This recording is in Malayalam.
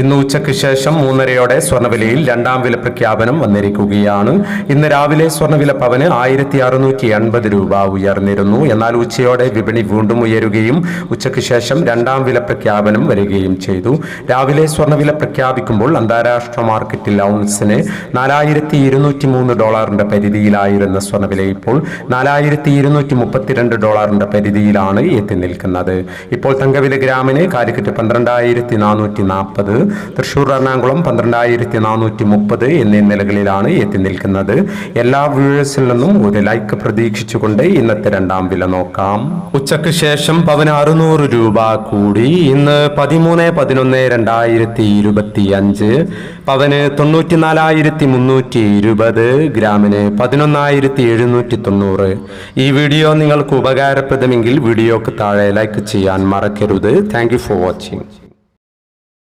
ഇന്ന് ഉച്ചയ്ക്ക് ശേഷം മൂന്നരയോടെ സ്വർണവിലയിൽ രണ്ടാം വില പ്രഖ്യാപനം വന്നിരിക്കുകയാണ്. ഇന്ന് രാവിലെ സ്വർണവില പവന് ആയിരത്തി അറുന്നൂറ്റി എൺപത് രൂപ ഉയർന്നിരുന്നു. എന്നാൽ ഉച്ചയോടെ വിപണി വീണ്ടും ഉയരുകയും ഉച്ചയ്ക്ക് ശേഷം രണ്ടാം വില പ്രഖ്യാപനം വരികയും ചെയ്തു. രാവിലെ സ്വർണവില പ്രഖ്യാപിക്കുമ്പോൾ അന്താരാഷ്ട്ര മാർക്കറ്റിൽ ഔൺസിന് നാലായിരത്തി ഇരുന്നൂറ്റി മൂന്ന് ഡോളറിന്റെ പരിധിയിലായിരുന്ന സ്വർണവില ഇപ്പോൾ നാലായിരത്തി ഇരുന്നൂറ്റി മുപ്പത്തിരണ്ട് ഡോളറിന്റെ പരിധിയിലാണ് എത്തി നിൽക്കുന്നത്. ഇപ്പോൾ തങ്കവില ഗ്രാമിന് കാലിക്കറ്റ് പന്ത്രണ്ടായിരത്തി നാനൂറ്റി നാൽപ്പത് തൃശൂർ എറണാകുളം പന്ത്രണ്ടായിരത്തി നാനൂറ്റി മുപ്പത് എന്നീ നിലകളിലാണ് എത്തി നിൽക്കുന്നത്. എല്ലാ വ്യൂവേഴ്സിൽ നിന്നും ഒരു ലൈക്ക് പ്രതീക്ഷിച്ചുകൊണ്ട് ഇന്നത്തെ രണ്ടാം വില നോക്കാം. ഉച്ചയ്ക്ക് ശേഷം പവന് അറുന്നൂറ് രൂപ കൂടി. ഇന്ന് പതിമൂന്ന് പതിനൊന്ന് രണ്ടായിരത്തി ഇരുപത്തി അഞ്ച് പവന് തൊണ്ണൂറ്റി നാലായിരത്തി മുന്നൂറ്റി ഇരുപത് ഗ്രാമിന് പതിനൊന്നായിരത്തി എഴുന്നൂറ്റി തൊണ്ണൂറ് ഈ വീഡിയോ നിങ്ങൾക്ക് ഉപകാരപ്രദമെങ്കിൽ വീഡിയോക്ക് താഴെ ലൈക്ക് ചെയ്യാൻ മറക്കരുത്. Thank you for watching.